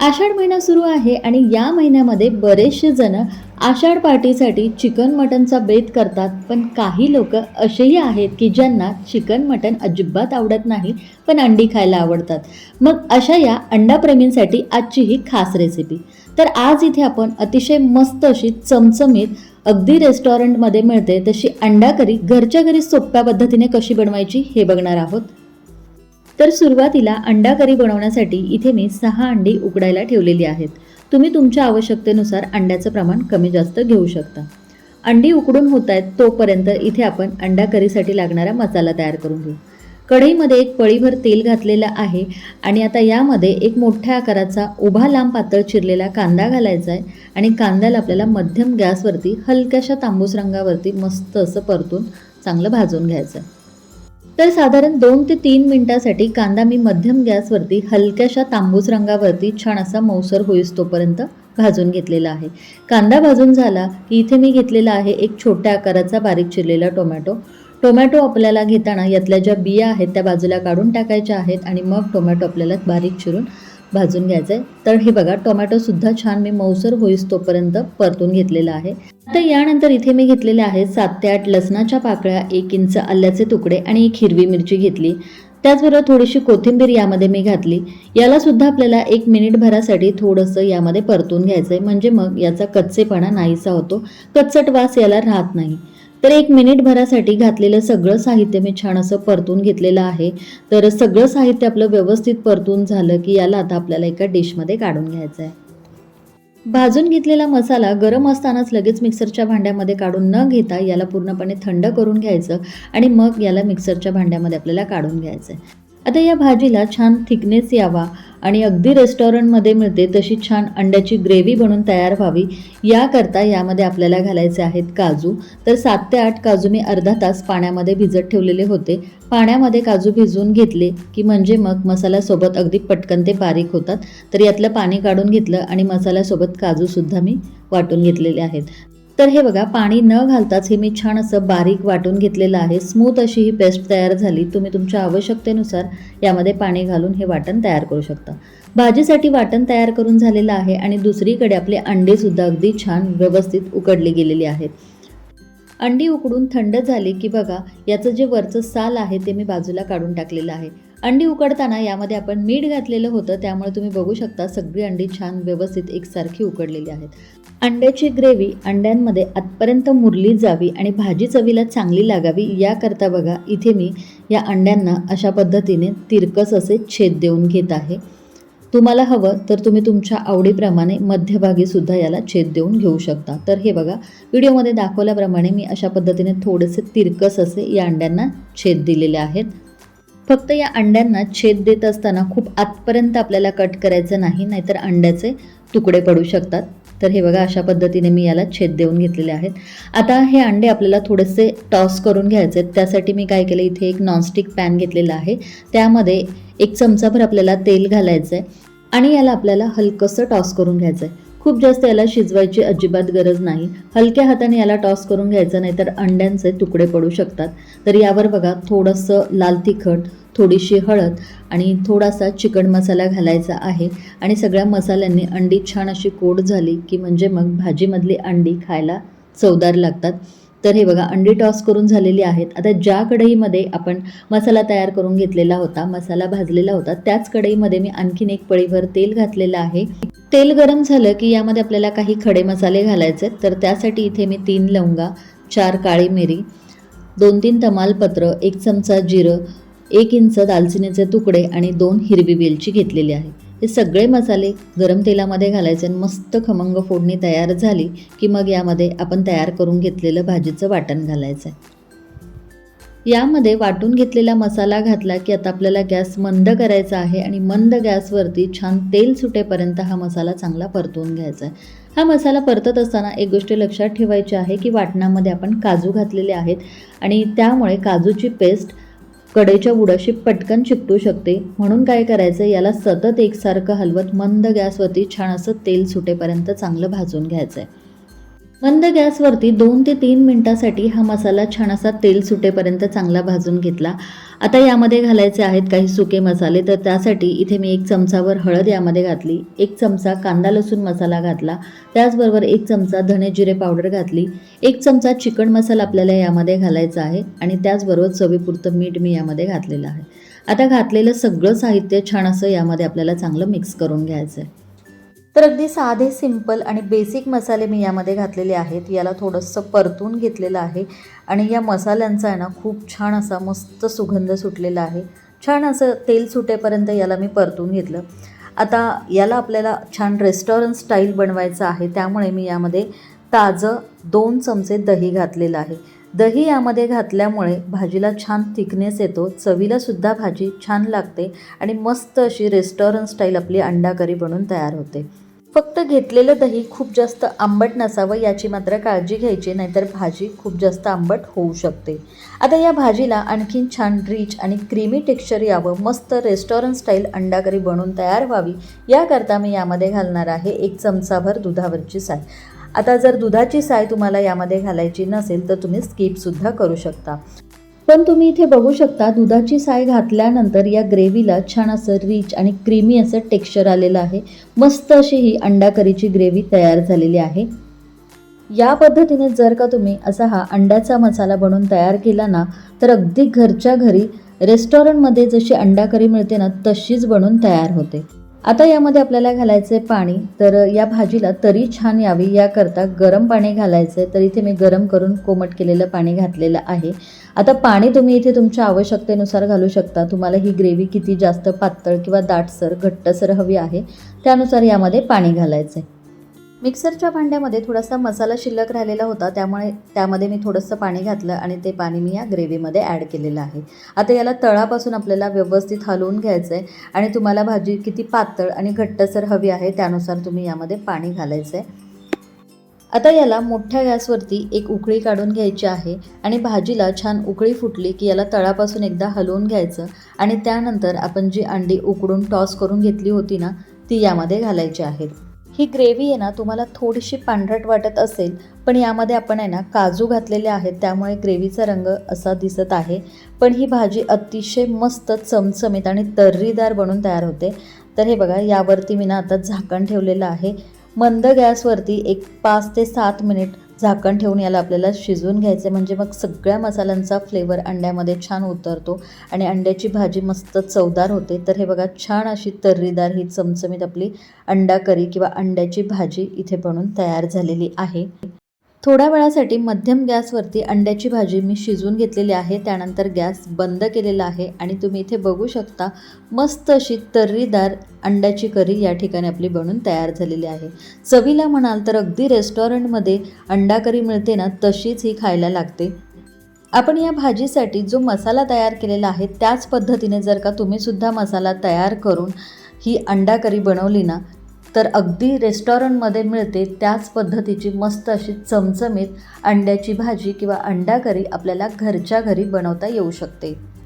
आषाढ महिना सुरू आहे आणि या महिन्यामध्ये बरेचसे जण आषाढ पार्टीसाठी चिकन मटनचा बेत करतात. पण काही लोक असेही आहेत की ज्यांना चिकन मटन अजिबात आवडत नाही पण अंडी खायला आवडतात. मग अशा या अंडाप्रेमींसाठी आजची ही खास रेसिपी तर आज इथे आपण अतिशय मस्त अशी चमचमीत अगदी रेस्टॉरंटमध्ये मिळते तशी अंडा करी घरच्या घरी सोप्या पद्धतीने कशी बनवायची हे बघणार आहोत. तर सुरुवातीला अंडा करी बनवण्यासाठी इथे मी सहा अंडी उकडायला ठेवलेली आहेत. तुम्ही तुमच्या आवश्यकतेनुसार अंड्याचं प्रमाण कमी जास्त घेऊ शकता. अंडी उकडून होत आहेत तोपर्यंत इथे आपण अंडा करीसाठी लागणारा मसाला तयार करून घेऊ. कढईमध्ये एक पळीभर तेल घातलेलं आहे आणि आता यामध्ये एक मोठ्या आकाराचा उभा लांब पातळ चिरलेला कांदा घालायचा आहे आणि कांद्याला आपल्याला मध्यम गॅसवरती हलक्याशा तांबूस रंगावरती मस्त असं परतून चांगलं भाजून घ्यायचं आहे. तर साधारण दोन ते तीन मिनिटासाठी कांदा मी मध्यम गॅसवरती हलक्याशा तांबूस रंगावरती छान असा मौसर होईस तोपर्यंत भाजून घेतलेला आहे. कांदा भाजून झाला की इथे मी घेतलेला आहे एक छोट्या आकाराचा बारीक चिरलेला टोमॅटो. टोमॅटो आपल्याला घेताना यातल्या ज्या बिया आहेत त्या बाजूला काढून टाकायच्या आहेत आणि मग टोमॅटो आपल्याला बारीक चिरून भाजून घ्यायचं आहे तर हे बघा टोमॅटोसुद्धा छान मी मौसर होईस तोपर्यंत परतून घेतलेला आहे. आता यानंतर इथे मी घेतलेले आहे सात ते आठ लसणाच्या पाकळ्या एक इंच आल्याचे तुकडे आणि एक हिरवी मिरची घेतली. त्याचबरोबर थोडीशी कोथिंबीर यामध्ये मी घातली. याला सुद्धा आपल्याला एक मिनिटभरासाठी थोडंसं यामध्ये परतून घ्यायचं आहे म्हणजे मग याचा कच्चेपणा नाहीसा होतो. कच्चट वास याला राहत नाही. तर एक मिनिट भरासाठी घातलेलं सगळं साहित्य मी छान असं परतून घेतलेलं आहे. तर सगळं साहित्य आपलं व्यवस्थित परतून झालं की याला आता आपल्याला एका डिशमध्ये काढून घ्यायचं आहे. भाजून घेतलेला मसाला गरम असतानाच लगेच मिक्सरच्या भांड्यामध्ये काढून न घेता याला पूर्णपणे थंड करून घ्यायचं आणि मग याला मिक्सरच्या भांड्यामध्ये आपल्याला काढून घ्यायचं आहे. आता या भाजीला छान थिकनेस यावा आणि अगदी रेस्टॉरंटमध्ये मिळते तशी छान अंड्याची ग्रेव्ही बनून तयार व्हावी. याकरता यामध्ये आपल्याला घालायचे आहेत काजू. तर सात ते आठ काजू मी अर्धा तास पाण्यामध्ये भिजत ठेवलेले होते. पाण्यामध्ये काजू भिजवून घेतले की म्हणजे मग मसाल्यासोबत अगदी पटकन ते बारीक होतात. तर यातलं पाणी काढून घेतलं आणि मसाल्यासोबत काजूसुद्धा मी वाटून घेतलेले आहेत. तर हे बघा पाणी न घालताच हे मी छान असं बारीक वाटून घेतलेलं आहे. स्मूथ अशी ही पेस्ट तयार झाली. तुम्ही तुमच्या आवश्यकतेनुसार यामध्ये पाणी घालून हे वाटण तयार करू शकता. भाजीसाठी वाटण तयार करून झालेलं आहे आणि दुसरीकडे आपले अंडेसुद्धा अगदी छान व्यवस्थित उकडली गेलेली आहेत अंडी उकडून थंड झाली की बघा याचं जे वरचं साल आहे ते मी बाजूला काढून टाकलेलं आहे. अंडी उकडताना यामध्ये आपण मीठ घातलेलं होतं त्यामुळे तुम्ही बघू शकता सगळी अंडी छान व्यवस्थित एकसारखी उकडलेली आहेत. अंड्याची ग्रेव्ही अंड्यांमध्ये आतपर्यंत मुरली जावी आणि भाजी चवीला चांगली लागावी याकरता बघा इथे मी या अंड्यांना अशा पद्धतीने तिरकस असे छेद देऊन घेत आहे. तुम्हाला हवं तर तुम्ही तुमच्या आवडीप्रमाणे मध्यभागी सुद्धा याला छेद देऊन घेऊ शकता. तर हे बघा व्हिडिओमध्ये दाखवल्याप्रमाणे मी अशा पद्धतीने थोडेसे तिरकस असे या अंड्यांना छेद दिलेले आहेत. फक्त या अंड्यांना छेद देत असताना खूप आतपर्यंत आपल्याला कट करायचं नाही नाहीतर अंड्याचे तुकडे पडू शकतात. तर हे बघा अशा पद्धतीने मी याला छेद देऊन घेतलेले आहेत. आता हे अंडे आपल्याला थोडेसे टॉस करून घ्यायचे आहेत. त्यासाठी मी काय केलं इथे एक नॉनस्टिक पॅन घेतलेला आहे. त्यामध्ये एक चमचाभर आपल्याला तेल घालायचं आहे आणि याला आपल्याला हलकंसं टॉस करून घ्यायचं आहे खूप जास्त याला शिजवायची अजिबात गरज नाही. हलक्या हाताने याला टॉस करून घ्यायचं नाहीतर अंड्यांचे तुकडे पडू शकतात. तर यावर बघा थोडंसं लाल तिखट थोडीशी हळद आणि थोडासा चिकन मसाला घालायचा आहे. आणि सगळ्या मसाल्यांनी अंडी छान अशी कोट झाली की म्हणजे मग भाजीमधली अंडी खायला चवदार लागतात. तर हे बघा अंडी टॉस करून झालेली आहेत. आता ज्या कढईमध्ये आपण मसाला तयार करून घेतलेला होता मसाला भाजलेला होता त्याच कढईमध्ये मी आणखीन एक पळीभर तेल घातलेलं आहे. तेल गरम झालं की यामध्ये आपल्याला काही खडे मसाले घालायचे आहेत. तर त्यासाठी इथे मी तीन लवंगा चार काळी मिरी दोन तीन तमालपत्र एक चमचा जिरं एक इंच दालचिनीचे तुकडे आणि दोन हिरवी वेलची घेतलेली आहे. हे सगळे मसाले गरम तेलामध्ये घालायचे आणि मस्त खमंग फोडणी तयार झाली की मग यामध्ये आपण तयार करून घेतलेलं भाजीचं वाटण घालायचं आहे यामध्ये वाटून घेतलेला मसाला घातला की आता आपल्याला गॅस मंद करायचा आहे आणि मंद गॅसवरती छान तेल सुटेपर्यंत हा मसाला चांगला परतवून घ्यायचा आहे. हा मसाला परतत असताना एक गोष्ट लक्षात ठेवायची आहे की वाटणामध्ये आपण काजू घातलेले आहेत आणि त्यामुळे काजूची पेस्ट कडेच्या बुडाशी पटकन चिकटू शकते. म्हणून काय करायचं? याला सतत एकसारखं हलवत मंद गॅसवरती छान असं तेल सुटेपर्यंत चांगलं भाजून घ्यायचं आहे मंद गॅसवरती दोन ते तीन मिनटासाठी हा मसाला छान असा तेल सुटेपर्यंत चांगला भाजून घेतला. आता यामध्ये घालायचे आहेत काही सुके मसाले तर त्यासाठी इथे मी एक चमचावर हळद यामध्ये घातली एक चमचा कांदा लसूण मसाला घातला त्याचबरोबर एक चमचा धणे जिरे पावडर घातली एक चमचा चिकन मसाला आपल्याला यामध्ये घालायचा आहे आणि त्याचबरोबर चवीपुरतं मीठ मी यामध्ये घातलेलं आहे. आता घातलेलं सगळं साहित्य छान असं यामध्ये आपल्याला चांगलं मिक्स करून घ्यायचं आहे तर अगदी साधे सिंपल आणि बेसिक मसाले मी यामध्ये घातलेले आहेत. याला थोडंसं परतून घेतलेलं आहे. आणि या मसाल्यांचा आहे ना खूप छान असा मस्त सुगंध सुटलेला आहे. छान असं तेल सुटेपर्यंत याला मी परतून घेतलं. आता याला आपल्याला छान रेस्टॉरंट स्टाईल बनवायचं आहे. त्यामुळे मी यामध्ये ताजं दोन चमचे दही घातलेलं आहे. दही यामध्ये घातल्यामुळे भाजीला छान थिकनेस येतो. चवीलासुद्धा भाजी छान लागते आणि मस्त अशी रेस्टॉरंट स्टाईल आपली अंडा करी बनून तयार होते. फक्त घेतलेलं दही खूप जास्त आंबट नसावं याची मात्र काळजी घ्यायची नाहीतर भाजी खूप जास्त आंबट होऊ शकते. आता या भाजीला आणखीन छान रिच आणि क्रीमी टेक्स्चर यावं मस्त रेस्टॉरंट स्टाईल अंडा करी बनवून तयार व्हावी याकरता मी यामध्ये घालणार आहे एक चमचाभर दुधावरची साय. आता जर दुधाची साय तुम्हाला यामध्ये घालायची नसेल तर तुम्ही स्किपसुद्धा करू शकता. पण तुम्ही इथे बघू शकता दुधाची साय घातल्यानंतर या ग्रेव्हीला छान असं रिच आणि क्रीमी असं टेक्स्चर आलेलं आहे. मस्त अशी ही अंडा करीची ग्रेव्ही तयार झालेली आहे. या पद्धतीने जर का तुम्ही असा हा अंड्याचा मसाला बनवून तयार केला ना तर अगदी घरच्या घरी रेस्टॉरंटमध्ये जशी अंडा करी मिळते ना तशीच बनवून तयार होते. आता यामध्ये आपल्याला घालायचे पाणी तर या भाजीला तरी छान यावी. याकरता गरम पाणी घालायचं. आहे तर इथे मी गरम करून कोमट केलेलं पाणी घातलेलं आहे. आता पाणी तुम्ही इथे तुमच्या आवश्यकतेनुसार घालू शकता. तुम्हाला ही ग्रेव्ही किती जास्त पातळ किंवा दाटसर घट्टसर हवी आहे त्यानुसार यामध्ये पाणी घालायचं. आहे मिक्सरच्या भांड्यामध्ये थोडासा मसाला शिल्लक राहिलेला होता. त्यामुळे त्यामध्ये मी थोडंसं पाणी घातलं आणि ते पाणी मी या ग्रेव्हीमध्ये ॲड केलेलं आहे. आता याला तळापासून आपल्याला व्यवस्थित हलवून घ्यायचं आहे आणि तुम्हाला भाजी किती पातळ आणि घट्टसर हवी आहे त्यानुसार तुम्ही यामध्ये पाणी घालायचं आहे आता याला मोठ्या गॅसवरती एक उकळी काढून घ्यायची आहे आणि भाजीला छान उकळी फुटली की याला तळापासून एकदा हलवून घ्यायचं आणि त्यानंतर आपण जी अंडी उकडून टॉस करून घेतली होती ना ती यामध्ये घालायची आहेत ही ग्रेव्ही आहे ना तुम्हाला थोडीशी पांढरट वाटत असेल पण यामध्ये आपण आहे ना काजू घातलेले आहेत त्यामुळे ग्रेव्हीचा रंग असा दिसत आहे. पण ही भाजी अतिशय मस्त चमचमीत आणि तर्रीदार बनून तयार होते. तर हे बघा यावरती मी ना आता झाकण ठेवलेलं आहे. मंद गॅसवरती एक पाच ते सात मिनिट झाकण ठेवून याला आपल्याला शिजवून घ्यायचं म्हणजे मग सगळ्या मसाल्यांचा फ्लेवर अंड्यामध्ये छान उतरतो. आणि अंड्याची भाजी मस्त चवदार होते. तर हे बघा छान अशी तर्रीदार ही चमचमीत आपली अंडा करी किंवा अंड्याची भाजी इथे बनून तयार झालेली आहे. थोड्या वेळासाठी मध्यम गॅसवरती अंड्याची भाजी मी शिजवून घेतलेली आहे. त्यानंतर गॅस बंद केलेला आहे आणि तुम्ही इथे बघू शकता मस्त अशी तर्रीदार अंड्याची करी या ठिकाणी आपली बनून तयार झालेली आहे. चवीला म्हणाल तर अगदी रेस्टॉरंटमध्ये अंडा करी मिळते ना तशीच ही खायला लागते. आपण या भाजीसाठी जो मसाला तयार केलेला आहे त्याच पद्धतीने जर का तुम्हीसुद्धा मसाला तयार करून ही अंडा करी बनवली ना तर अगदी रेस्टॉरंटमध्ये मिळते त्याच पद्धतीची मस्त अशी चमचमीत अंड्याची भाजी किंवा अंडा करी आपल्याला घरच्या घरी बनवता येऊ शकते.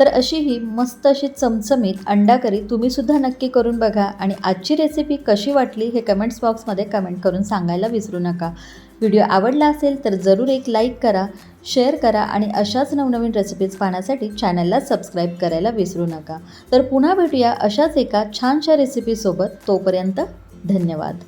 तर अशी ही मस्त अशी चमचमीत अंडा करी तुम्हीसुद्धा नक्की करून बघा आणि आजची रेसिपी कशी वाटली हे कमेंट्स बॉक्समध्ये कमेंट करून सांगायला विसरू नका. व्हिडिओ आवडला असेल तर जरूर एक लाईक करा शेअर करा आणि अशाच नवनवीन रेसिपीज पाहण्यासाठी चॅनलला सबस्क्राईब करायला विसरू नका. तर पुन्हा भेटूया अशाच एका छानशा रेसिपीसोबत तोपर्यंत धन्यवाद.